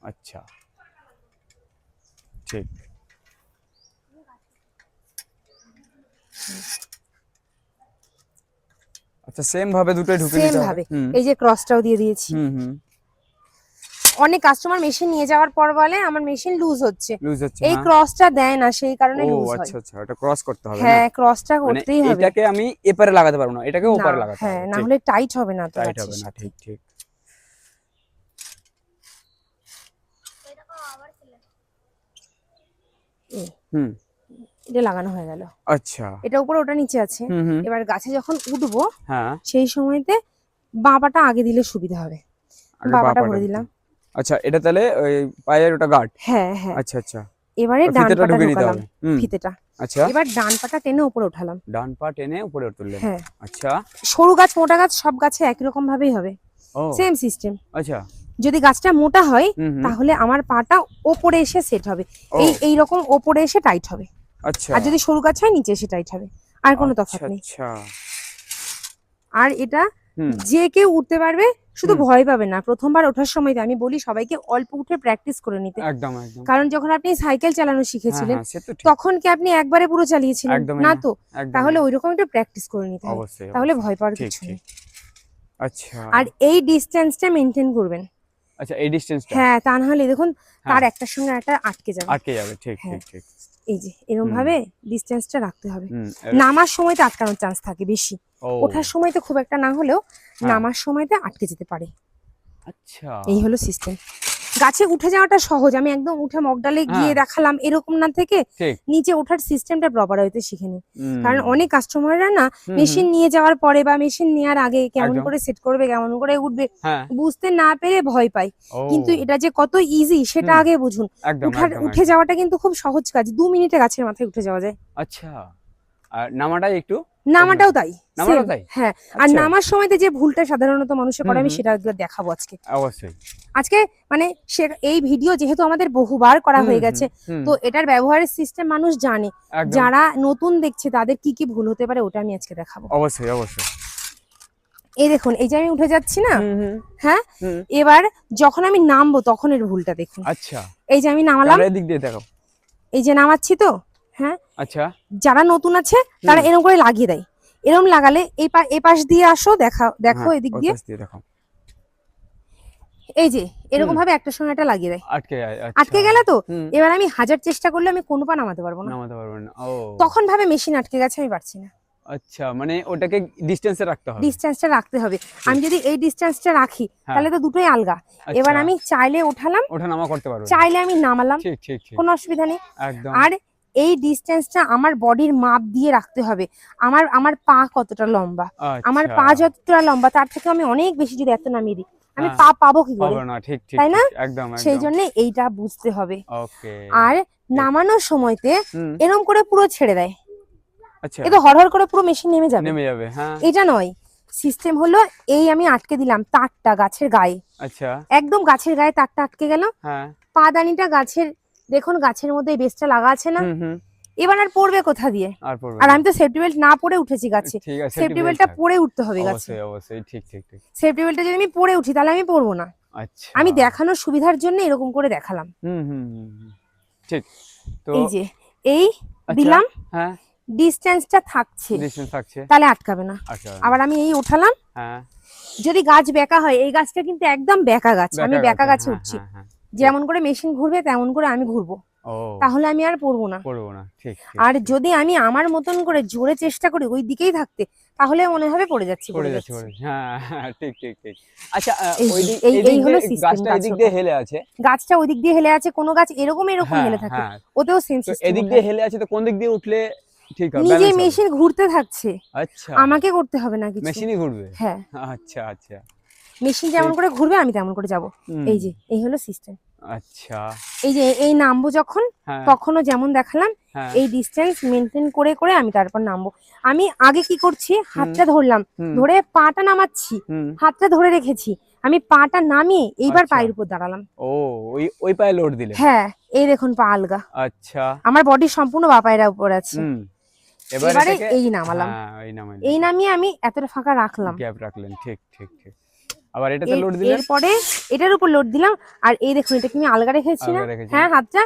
S1: আচ্ছা। ঠিক। আচ্ছা সেম ভাবে দুটোই ঢুকে নিতে হবে।
S2: ভাবে। এই যে ক্রসটাও দিয়ে দিয়েছি।
S1: হুম হুম।
S2: অনেক কাস্টমার মেশিন নিয়ে যাওয়ার পর বলে আমার মেশিন লুজ হচ্ছে।
S1: লুজ হচ্ছে
S2: এই
S1: হ্যাঁ।
S2: ক্রসটা দেয় না সেই কারণে লুজ হয়
S1: আচ্ছা আচ্ছা এটা ক্রস করতে হবে
S2: হ্যাঁ ক্রসটা
S1: মানে
S2: করতেই হবে।
S1: এটাকে আমি এপারে লাগাতে পারব না এটাকে ওপারে লাগাতে
S2: হ্যাঁ না হলে টাইট হবে না তো
S1: টাইট হবে না ঠিক ঠিক। হুম।
S2: এটা লাগানো হয়ে গেল।
S1: আচ্ছা।
S2: এটা উপরে ওটা নিচে আছে। এবার গাছে যখন উঠবো
S1: হ্যাঁ।
S2: সেই সময়তে বাবাটা আগে দিলে সুবিধা হবে। বাবাটা ভরে দিলাম।
S1: আচ্ছা এটা তাহলে ওই পায়ের ওটা গার্ড
S2: হ্যাঁ হ্যাঁ।
S1: আচ্ছা আচ্ছা।
S2: এবারে ডান পাটা ঢোকালাম ফিতেটা।
S1: আচ্ছা।
S2: এবার ডান পাটা টেনে উপরে উঠালাম।
S1: ডান পা টেনে উপরে তুললেন
S2: হ্যাঁ।
S1: আচ্ছা।
S2: সরু গাছ মোটা গাছ সব গাছে একই রকম ভাবেই হবে।
S1: ও।
S2: সেম সিস্টেম
S1: আচ্ছা।
S2: যদি গাছটা মোটা হয় তাহলে আমার পাটা ওপরে এসে সেট হবে। এই এই রকম ওপরে এসে টাইট হবে।
S1: আচ্ছা।
S2: আর যদি সরু গাছ হয় নিচে এসে টাইট হবে। আর কোনো তফাৎ
S1: আচ্ছা,
S2: নেই।
S1: আচ্ছা।
S2: আর এটা যে কেউ উঠতে পারবে শুধু ভয় পাবে না। প্রথমবার ওঠার সময় আমি বলি সবাইকে অল্প উঠে প্র্যাকটিস করে নিতে।
S1: একদম একদম।
S2: কারণ যখন আপনি সাইকেল চালানো
S1: হ্যাঁ,
S2: শিখেছিলেন
S1: হ্যাঁ, ঠিক।
S2: তখন কি আপনি একবারে পুরো চালিয়েছিলেন? না তো? তাহলে ওইরকম একটু প্র্যাকটিস করে নিতে হবে। তাহলে ভয় পাওয়ার কিছু নেই।
S1: আচ্ছা।
S2: আর এই ডিস্টেন্সটা মেনটেন করবেন।
S1: আচ্ছা এই ডিসটেন্সটা
S2: হ্যাঁ তা না হলে দেখুন তার
S1: হ্যাঁ।
S2: একটার সঙ্গে একটা আটকে যাবে।
S1: আটকে যাবে ঠিক
S2: হ্যাঁ।
S1: ঠিক ঠিক।
S2: এই যে এরকম। ভাবে ডিস্টেন্সটা রাখতে হবে।
S1: নামার সময়
S2: নামার সময়তে আটকানোর চান্স থাকে বেশি।
S1: ওঠার
S2: ওঠার সময়তে খুব একটা না হলেও
S1: হ্যাঁ।
S2: নামার সময়তে আটকে যেতে পারে।
S1: আচ্ছা।
S2: এই হলো সিস্টেম গাছে উঠে যাওয়াটা সহজ। আমি একদম উঠে মগডালে গিয়ে
S1: হ্যাঁ।
S2: দেখালাম এরকম না থেকে নিচে ওঠার সিস্টেমটা প্রপার হইতে শিখে
S1: হুম,
S2: কারণ অনেক কাস্টমাররা না মেশিন নিয়ে যাওয়ার পরে বা মেশিন নেওয়ার আগে কেমন করে সেট করবে কেমন করে উঠবে
S1: হ্যাঁ।
S2: বুঝতে না পেরে ভয় পায়। কিন্তু এটা যে কত ইজি সেটা আগে বুঝুন। উঠে যাওয়াটা কিন্তু খুব সহজ কাজ। দু মিনিটে গাছের মাথায় উঠে যাওয়া যায়।
S1: আচ্ছা। আর নামাটাই একটু
S2: নামাটাও তাই
S1: নামাটাও তাই?
S2: হ্যাঁ আর
S1: আচ্ছা,
S2: নামার সময়তে যে ভুলটা সাধারণত মানুষের করে আমি সেটা দেখাবো আজকে।
S1: অবশ্যই।
S2: আজকে মানে এই ভিডিও যেহেতু আমাদের বহুবার করা হয়ে গেছে তো এটার ব্যবহারের সিস্টেম মানুষ জানে। যারা নতুন দেখছে তাদের কি কি ভুল হতে পারে ওটা আমি আজকে দেখাবো।
S1: অবশ্যই অবশ্যই।
S2: এই দেখুন এই যে আমি উঠে যাচ্ছি না হ্যাঁ এবার যখন আমি নামবো তখন এর ভুলটা দেখুন।
S1: আচ্ছা।
S2: এই যে আমি নামালাম।
S1: ক্যামেরার দিক দিয়ে দেখো
S2: এই যে নামাচ্ছি তো হ্যাঁ?
S1: আচ্ছা।
S2: যারা নতুন আছে তারা এরকম করে লাগিয়ে দেয়। এরকম লাগালে এই পা এ পাশ দিয়ে আসো দেখা দেখো
S1: হ্যাঁ,
S2: এদিক দিয়ে।
S1: দেখো।
S2: এই যে এরকম ভাবে একটা সঙ্গে একটা লাগিয়ে দেয়।
S1: আটকে যায়
S2: আটকে গেলে তো এবার আমি হাজার চেষ্টা করলে আমি কোনো পা নামাতে পারব না।
S1: নামাতে পারবেন না ও।
S2: তখন ভাবে মেশিন আটকে গেছে আমি পারছি না।
S1: আচ্ছা মানে ওটাকে ডিস্টেন্সে রাখতে হবে।
S2: ডিস্টেন্সটা রাখতে হবে। আমি যদি এই ডিস্টেন্সটা রাখি
S1: হ্যাঁ।
S2: তাহলে তো দুটোই আলগা।
S1: আচ্ছা,
S2: এবার আমি চাইলে উঠালাম
S1: ওঠা নামা করতে পারবে
S2: চাইলে আমি নামালাম।
S1: ঠিক ঠিক ঠিক।
S2: কোনো অসুবিধা নেই।
S1: একদম।
S2: আর এই ডিস্টেন্সটা আমার বডির মাপ দিয়ে রাখতে হবে। আমার আমার পা কতটা লম্বা? আমার
S1: আচ্ছা,
S2: পা যতটা লম্বা তার থেকে আমি অনেক বেশি যদি এত নামিয়ে দিই আমি
S1: হ্যাঁ।
S2: পা পাবো কি করে? তাই না? সেই জন্য এইটা বুঝতে হবে। আর নামানোর সময়তে এরম করে পুরো ছেড়ে দেয়।
S1: আচ্ছা।
S2: এ তো হরহর করে পুরো মেশিন নেমে যাবে।
S1: নেমে যাবে হ্যাঁ।
S2: এটা নয়। সিস্টেম হলো এই আমি আটকে দিলাম তারটা গাছের গায়ে।
S1: আচ্ছা।
S2: একদম গাছের গায়ে তারটা আটকে গেল।
S1: হ্যাঁ।
S2: পাদানিটা গাছের দেখুন গাছের মধ্যে এই বেসটা লাগা আছে না। এবার আর পড়বে কোথা দিয়ে?
S1: আর পড়বে।
S2: আমি তো সেফটি বেল্ট না পরে উঠেছি গাছে। সেফটি বেল্টটা
S1: থাক।
S2: পরে উঠতে হবে গাছে।
S1: অবশ্যই অবশ্যই ঠিক ঠিক ঠিক।
S2: সেফটি বেল্টটা যদি আমি পরে উঠি তাহলে আমি পরবো না।
S1: আচ্ছা।
S2: আমি দেখানোর সুবিধার জন্য এরকম করে দেখালাম।
S1: হুম হুম। ঠিক তো
S2: এই যে এই
S1: আচ্ছা,
S2: দিলাম।
S1: হ্যাঁ।
S2: ডিস্টেন্সটা থাকছে।
S1: ডিস্টেন্স থাকছে।
S2: তাহলে আটকাবে না।
S1: আচ্ছা
S2: আবার আমি এই উঠালাম
S1: হ্যাঁ।
S2: যদি গাছ বেঁকা হয় এই গাছটা কিন্তু একদম বেঁকা গাছ। আমি
S1: বেঁকা
S2: বেঁকা
S1: গাছে, হ্যাঁ,
S2: উঠছি।
S1: হ্যাঁ, হ্যাঁ।
S2: যেমন করে মেশিন ঘুরবে তেমন করে আমি ঘুরবো। তাহলে আমি আর পড়ব না।
S1: পড়ব না ঠিক
S2: আর যদি আমি আমার মতন করে জোরে চেষ্টা করি ওই দিকেই থাকতে তাহলে মনে হবে পড়ে যাচ্ছি
S1: পড়ে যাচ্ছে। হ্যাঁ হ্যাঁ, ঠিক ঠিক ঠিক। আচ্ছা
S2: এই এই- হলো
S1: গাছটা এদিক দিয়ে হেলে আছে?
S2: গাছটা ওই দিক দিয়ে হেলে আছে কোনো গাছ এরকম এরকম
S1: হ্যাঁ
S2: হেলে থাকে
S1: হ্যাঁ।
S2: ওতেও সেম
S1: তো এদিক দিয়ে হেলে আছে তো কোন দিক দিয়ে উঠলে ঠিক
S2: নিজে মেশিন ঘুরতে থাকছে।
S1: আচ্ছা।
S2: আমাকে করতে হবে না কিছু।
S1: মেশিনই ঘুরবে?
S2: হ্যাঁ।
S1: আচ্ছা আচ্ছা।
S2: মেশিন যেমন করে ঘুরবে আমি তেমন করে যাব। এই যে এই হলো সিস্টেম
S1: আচ্ছা।
S2: এই যে এই নামবো যখন
S1: হ্যাঁ।
S2: তখনও যেমন দেখালাম
S1: হ্যাঁ।
S2: এই ডিস্টেন্স মেনটেন করে করে আমি তারপর নামবো। আমি আগে কি করছি হাতটা ধরলাম ধরে পাটা নামাচ্ছি হাতটা ধরে রেখেছি আমি পাটা নামিয়ে এইবার
S1: আচ্ছা।
S2: পায়ের উপর দাঁড়ালাম।
S1: ও ওই ওই পায়ে লোড দিলে?
S2: হ্যাঁ এই দেখুন পা আলগা।
S1: আচ্ছা।
S2: আমার বডি সম্পূর্ণ বা পায়ের উপর আছে।
S1: এবারে
S2: এই নামালাম।
S1: হ্যাঁ এই
S2: এই নামিয়ে আমি এতটা ফাঁকা রাখলাম।
S1: গ্যাপ রাখলেন ঠিক ঠিক ঠিক। আবার এটাতে লোড দিলেন
S2: এরপরে এটার উপর লোড দিলাম। আর এই দেখুন এটা কি আমি আলগা রেখেছি না? হ্যাঁ হাতটা?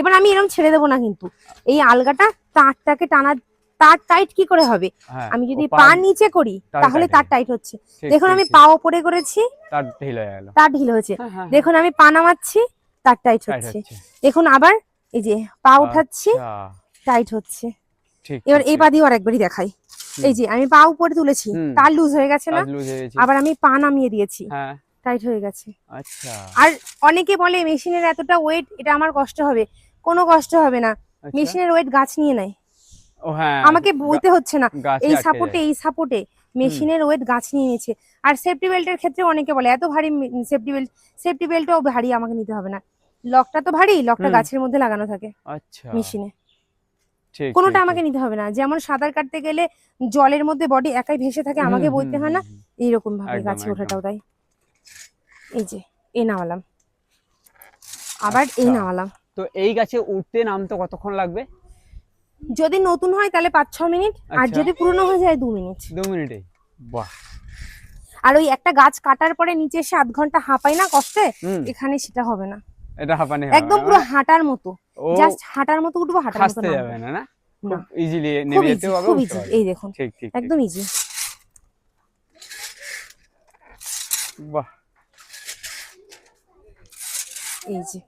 S2: এবার আমি এরকম ছেড়ে দেবো না কিন্তু। এই আলগাটা তারটাকে টানা তার টাইট কি করে হবে?
S1: হ্যাঁ
S2: আমি যদি পা নিচে করি তাহলে তার টাইট হচ্ছে। দেখুন আমি পা ওপরে করেছি
S1: তার ঢিল হয়ে গেল।
S2: তার ঢিল হয়েছে।
S1: হ্যাঁ, হ্যাঁ,
S2: দেখুন আমি পা নামাচ্ছি তার টাইট হচ্ছে। দেখুন আবার এই যে পা উঠাচ্ছি
S1: আচ্ছা,
S2: টাইট হচ্ছে এবার এই পা দিয়ে আরেকবারই দেখাই।
S1: হুম।
S2: এই যে আমি পা উপরে তুলেছি তার লুজ হয়ে গেছে না?
S1: হয়ে
S2: আবার আমি পা নামিয়ে দিয়েছি।
S1: হ্যাঁ।
S2: টাইট হয়ে গেছে।
S1: আচ্ছা।
S2: আর অনেকে বলে মেশিনের এতটা ওয়েট এটা আমার কষ্ট হবে। কোনো কষ্ট হবে না।
S1: আচ্ছা।
S2: মেশিনের ওয়েট গাছ নিয়ে নেয়।
S1: হ্যাঁ।
S2: আমাকে বইতে হচ্ছে না। এই সাপোর্টে এই সাপোর্টে মেশিনের ওয়েট গাছ নিয়ে নিয়েছে। আর সেফটি বেল্টের ক্ষেত্রে অনেকে বলে এত ভারী সেফটি বেল্ট সেফটি বেল্টও ভারী আমাকে নিতে হবে না। লকটা তো ভারী লকটা গাছের মধ্যে লাগানো থাকে
S1: আচ্ছা।
S2: মেশিনে। কোনোটা আমাকে নিতে হবে না। যেমন সাঁতার কাটতে গেলে জলের মধ্যে বডি একাই ভেসে থাকে আমাকে বইতে হয় না। এইরকম ভাবে গাছে। ওঠাটাও তাই। এই যে এই নামালাম। আবার এই
S1: আচ্ছা।
S2: নামালাম।
S1: তো এই গাছে উঠতে নামতে কতক্ষণ লাগবে?
S2: যদি নতুন হয় তাহলে পাঁচ ছ মিনিট আর
S1: আচ্ছা।
S2: যদি পুরনো হয়ে যায় দু মিনিট।
S1: দু মিনিটে? বাহ।
S2: আর ওই একটা গাছ কাটার পরে নিচে এসে আধ ঘণ্টা হাঁপাই না কষ্টে? এখানে সেটা হবে না।
S1: এটা হাঁপানি
S2: একদম পুরো হাঁটার মতো। জাস্ট হাঁটার মতো উঠবো হাঁটার মতো
S1: যাবে না না?
S2: না।
S1: খুব ইজিলি নেমে যেতে পারবে
S2: খুব ইজি এই দেখুন
S1: ঠিক ঠিক।
S2: একদম ইজি
S1: বাহ।
S2: এই যে।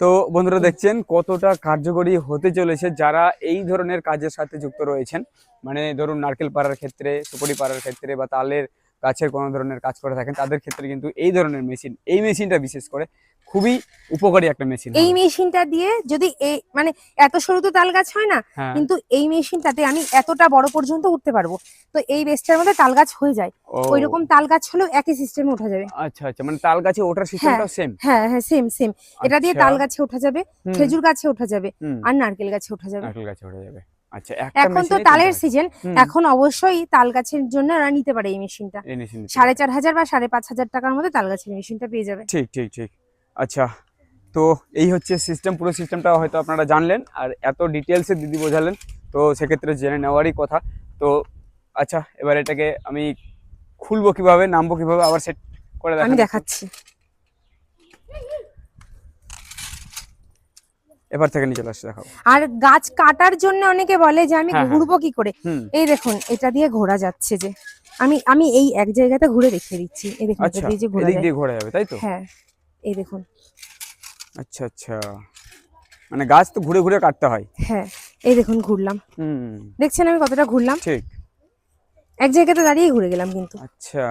S1: তো বন্ধুরা দেখছেন কতটা কার্যকরী হতে চলেছে যারা এই ধরনের কাজের সাথে যুক্ত রয়েছেন। মানে ধরুন নারকেল পাড়ার ক্ষেত্রে সুপারি পাড়ার ক্ষেত্রে বা তালের গাছের কোনো ধরনের কাজ করে থাকেন তাদের ক্ষেত্রে কিন্তু এই ধরনের মেশিন এই মেশিনটা বিশেষ করে খুবই উপকারী একটা মেশিন
S2: এই মেশিনটা দিয়ে যদি এই মানে এত সরু তো তাল গাছ হয় না
S1: হ্যাঁ।
S2: কিন্তু এই মেশিনটাতে আমি এতটা বড় পর্যন্ত উঠতে পারব। তো এই বেসটার মধ্যে তাল গাছ হয়ে যায়। ওই রকম তাল গাছ হলেও একই সিস্টেমে ওঠা যাবে।
S1: আচ্ছা আচ্ছা মানে তাল গাছে ওঠার সিস্টেমটাও সেম
S2: হ্যাঁ হ্যাঁ সেম সেম এটা দিয়ে তাল গাছে ওঠা যাবে খেজুর গাছে ওঠা যাবে আর নারকেল গাছে ওঠা যাবে।
S1: নারকেল গাছে ওঠা যাবে। আচ্ছা
S2: এখন তো তালের সিজন এখন অবশ্যই তাল গাছের জন্য ওরা নিতে পারে এই মেশিনটা সাড়ে চার হাজার বা সাড়ে পাঁচ হাজার টাকার মধ্যে তাল গাছের মেশিনটা পেয়ে যাবে।
S1: ঠিক ঠিক ঠিক। আচ্ছা তো এই হচ্ছে সিস্টেম পুরো সিস্টেমটা হয়তো আপনারা জানলেন আর এত ডিটেলসে দিদি বোঝালেন তো সেক্ষেত্রে জেনে নেওয়ারই কথা। তো আচ্ছা এবার এটাকে আমি খুলবো কীভাবে নামবো কীভাবে আবার সেট করে
S2: আমি দেখাচ্ছি।
S1: এবার থেকে নিচে আসছে দেখাবো।
S2: আর গাছ কাটার জন্য অনেকে বলে যে আমি
S1: হ্যাঁ, হ্যাঁ।
S2: ঘুরবো কি করে? এই দেখুন এটা দিয়ে ঘোরা যাচ্ছে যে। আমি আমি এই এক জায়গাতে ঘুরে দেখিয়ে দিচ্ছি। এই দেখুন এটা
S1: আচ্ছা
S2: দিয়ে যে ঘোরা যায়।
S1: দিয়ে ঘোরা যাবে তাই তো?
S2: হ্যাঁ এই দেখুন।
S1: আচ্ছা আচ্ছা। মানে গাছ তো ঘুরে ঘুরে কাটতে হয়।
S2: হ্যাঁ এই দেখুন ঘুরলাম।
S1: হুম।
S2: দেখছেন আমি কতটা ঘুরলাম?
S1: ঠিক।
S2: এক জায়গাতে দাঁড়িয়ে ঘুরে গেলাম কিন্তু।
S1: আচ্ছা।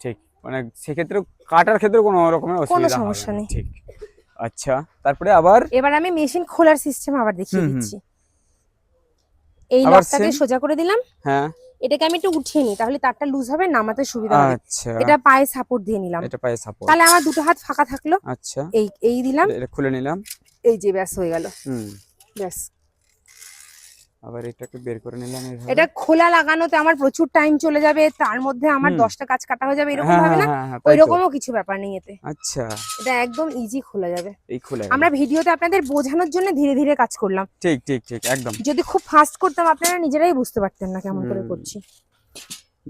S1: ঠিক মানে সেক্ষেত্রে কাটার ক্ষেত্রে কোনো রকমের অসুবিধা হবে
S2: সমস্যা। নেই।
S1: ঠিক। আচ্ছা তারপরে আবার?
S2: এবার আমি মেশিন খোলার সিস্টেম আবার দেখিয়ে। দিচ্ছি। এই লকটাকে সোজা করে দিলাম।
S1: হ্যাঁ।
S2: এটাকে আমি একটু উঠিয়ে নিই তাহলে তারটা লুজ হবে নামাতে সুবিধা হবে।
S1: আচ্ছা।
S2: এটা পায়ে সাপোর্ট দিয়ে নিলাম।
S1: এটা পায়ে সাপোর্ট
S2: তাহলে আমার দুটো হাত ফাঁকা থাকল।
S1: আচ্ছা।
S2: এই এই দিলাম।
S1: এটা খুলে নিলাম।
S2: এই যে ব্যাস হয়ে গেল।
S1: হুম।
S2: ব্যাস।
S1: আবার এটাকে বের করে নিলাম
S2: এটা খোলা লাগানোতে আমার প্রচুর টাইম চলে যাবে তার মধ্যে আমার। দশটা কাজ কাটা হয়ে যাবে এরকম
S1: হ্যাঁ,
S2: ভাবে না?
S1: হ্যাঁ, হ্যাঁ, হ্যাঁ,
S2: ওই রকমও কিছু ব্যাপার নেই এতে।
S1: আচ্ছা।
S2: এটা একদম ইজি খোলা যাবে।
S1: এই খোলা
S2: আমরা ভিডিওতে আপনাদের বোঝানোর জন্য ধীরে ধীরে কাজ করলাম।
S1: ঠিক ঠিক ঠিক একদম।
S2: যদি খুব ফাস্ট করতাম আপনারা নিজেরাই বুঝতে পারতেন না কেমন করে করছি।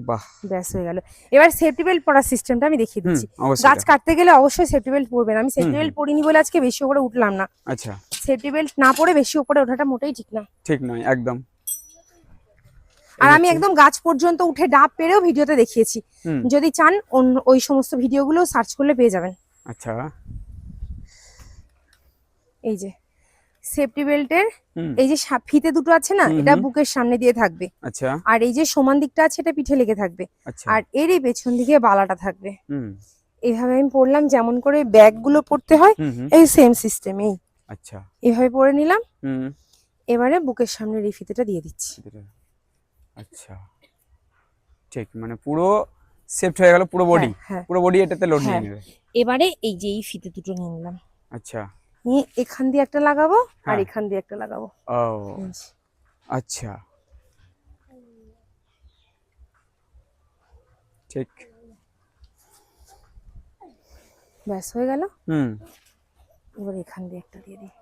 S1: বাহ।
S2: ব্যাস হয়ে গেল। এবার সেফটি বেল্ট পরার সিস্টেমটা আমি দেখিয়ে দিচ্ছি। গাছ কাটতে গেলে অবশ্যই সেফটি বেল্ট পরবেন। আমি সেফটি বেল্ট পরিনি বলে আজকে বেশি উপরে উঠলাম না।
S1: আচ্ছা।
S2: সেফটি বেল্ট না পরে বেশি উপরে ওঠাটা মোটেই ঠিক না।
S1: ঠিক নয় একদম।
S2: আর আমি একদম গাছ পর্যন্ত উঠে ডাব পেরেও ভিডিওতে দেখিয়েছি। যদি চান ওই সমস্ত ভিডিওগুলো সার্চ করলে পেয়ে যাবেন।
S1: আচ্ছা।
S2: এই যে। সেফটি বেল্টের এই যে ফিতে দুটো আছে না এটা বুকের সামনে দিয়ে থাকবে।
S1: আচ্ছা।
S2: আর এই যে সমান দিকটা আছে এটা পিঠে লেগে থাকবে।
S1: আচ্ছা।
S2: আর এর এই পেছন দিকে বালাটা থাকবে। এইভাবে আমি পড়লাম যেমন করে ব্যাগগুলো পড়তে হয় এই সেম সিস্টেম এই।
S1: আচ্ছা।
S2: এইভাবে পরে নিলাম।
S1: হুম।
S2: এবারে বুকের সামনে এই ফিতেটা দিয়ে দিচ্ছি।
S1: আচ্ছা। ঠিক মানে পুরো সেফট হয়ে গেল পুরো বডি
S2: হ্যাঁ, হ্যাঁ।
S1: পুরো বডি এটাতে লোড নিয়ে
S2: হ্যাঁ।
S1: নেবে।
S2: এবারে এই যে এই ফিতে দুটো নিয়ে নিলাম।
S1: আচ্ছা।
S2: নিয়ে এখান দিয়ে একটা লাগাবো আর
S1: হ্যাঁ।
S2: এখান দিয়ে একটা লাগাবো।
S1: ও আচ্ছা। ঠিক।
S2: ব্যাস হয়ে গেল?
S1: হুম।
S2: এবার এখান দিয়ে একটা দিয়ে দিই।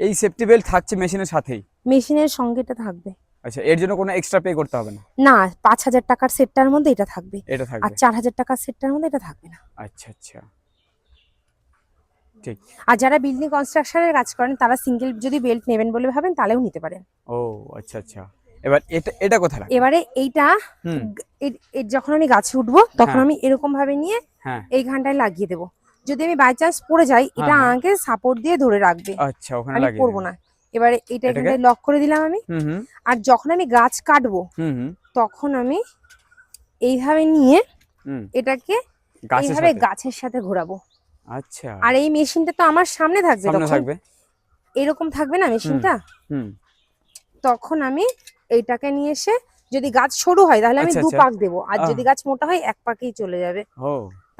S1: এই সেফটি বেল্ট থাকছে মেশিনের সাথেই?
S2: মেশিনের সঙ্গে এটা থাকবে।
S1: আচ্ছা এর জন্য কোনো এক্সট্রা পে করতে হবে না?
S2: না পাঁচ হাজার টাকার সেটটার মধ্যে এটা থাকবে।
S1: এটা
S2: আর
S1: থাকবে
S2: চার হাজার টাকার সেটটার মধ্যে এটা থাকবে না।
S1: আচ্ছা আচ্ছা। ঠিক।
S2: আর যারা বিল্ডিং কনস্ট্রাকশনের কাজ করেন তারা সিঙ্গেল যদি বেল্ট নেবেন বলে ভাবেন তাহলেও নিতে পারেন।
S1: ও আচ্ছা আচ্ছা। এবার এটা এটা কোথায়
S2: এবারে এইটা যখন আমি গাছে উঠবো তখন
S1: হ্যাঁ।
S2: আমি এরকম ভাবে নিয়ে
S1: হ্যাঁ।
S2: এইখানটায় লাগিয়ে দেবো। যদি আমি বাই চান্স পড়ে যাই এটা
S1: হ্যাঁ।
S2: আমাকে সাপোর্ট দিয়ে ধরে রাখবে।
S1: আচ্ছা ওখানে
S2: আমি পড়ব। না। এবারে এটা? এখানটায় লক করে দিলাম আমি। আর যখন আমি গাছ কাটবো তখন আমি এইভাবে নিয়ে এটাকে এইভাবে গাছের সাথে ঘোরাবো।
S1: আচ্ছা।
S2: আর এই মেশিনটা তো আমার সামনে থাকবে
S1: থাকবে?
S2: এরকম থাকবে না মেশিনটা? তখন আমি এইটাকে নিয়ে এসে যদি গাছ সরু হয় তাহলে আমি
S1: আচ্ছা,
S2: দু
S1: আচ্ছা।
S2: পাক দেবো। আর যদি গাছ মোটা হয় এক পাকেই চলে যাবে।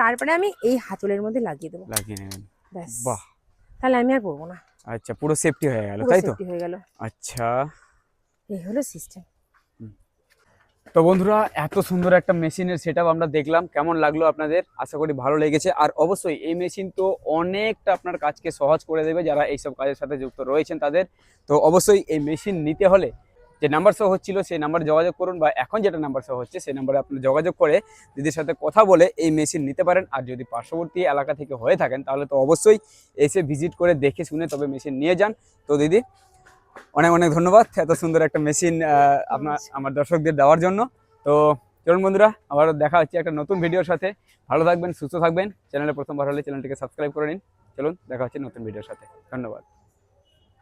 S2: তারপরে আমি এই হাতলের মধ্যে লাগিয়ে দেবো।
S1: লাগিয়ে নেবেন। বাহ।
S2: তাহলে আমি আর পড়ব না।
S1: আচ্ছা পুরো সেফটি হয়ে গেল তাই তো?
S2: হয়ে গেল।
S1: আচ্ছা।
S2: এই হলো সিস্টেম
S1: তো বন্ধুরা এত সুন্দর একটা মেশিনের সেট আমরা দেখলাম। কেমন লাগল আপনাদের? আশা করি ভালো লেগেছে। আর অবশ্যই এই মেশিন তো অনেকটা আপনার কাজকে সহজ করে দেবে যারা এইসব কাজের সাথে যুক্ত রয়েছেন তাদের। তো অবশ্যই এই মেশিন নিতে হলে যে নাম্বার সহ হচ্ছিল সেই নাম্বারে যোগাযোগ করুন বা এখন যেটা নাম্বার সহ হচ্ছে সেই নাম্বারে আপনি যোগাযোগ করে দিদির সাথে কথা বলে এই মেশিন নিতে পারেন। আর যদি পার্শ্ববর্তী এলাকা থেকে হয়ে থাকেন তাহলে তো অবশ্যই এসে ভিজিট করে দেখে শুনে তবে মেশিন নিয়ে যান। তো দিদি অনেক অনেক ধন্যবাদ এত সুন্দর একটা মেশিন আপনার আমার দর্শকদের দেওয়ার জন্য। তো চলুন বন্ধুরা আবার দেখা হচ্ছে একটা নতুন ভিডিওর সাথে। ভালো থাকবেন সুস্থ থাকবেন। চ্যানেলে প্রথমবার হলে চ্যানেলটিকে সাবস্ক্রাইব করে নিন। চলুন দেখা হচ্ছে নতুন ভিডিওর সাথে। ধন্যবাদ।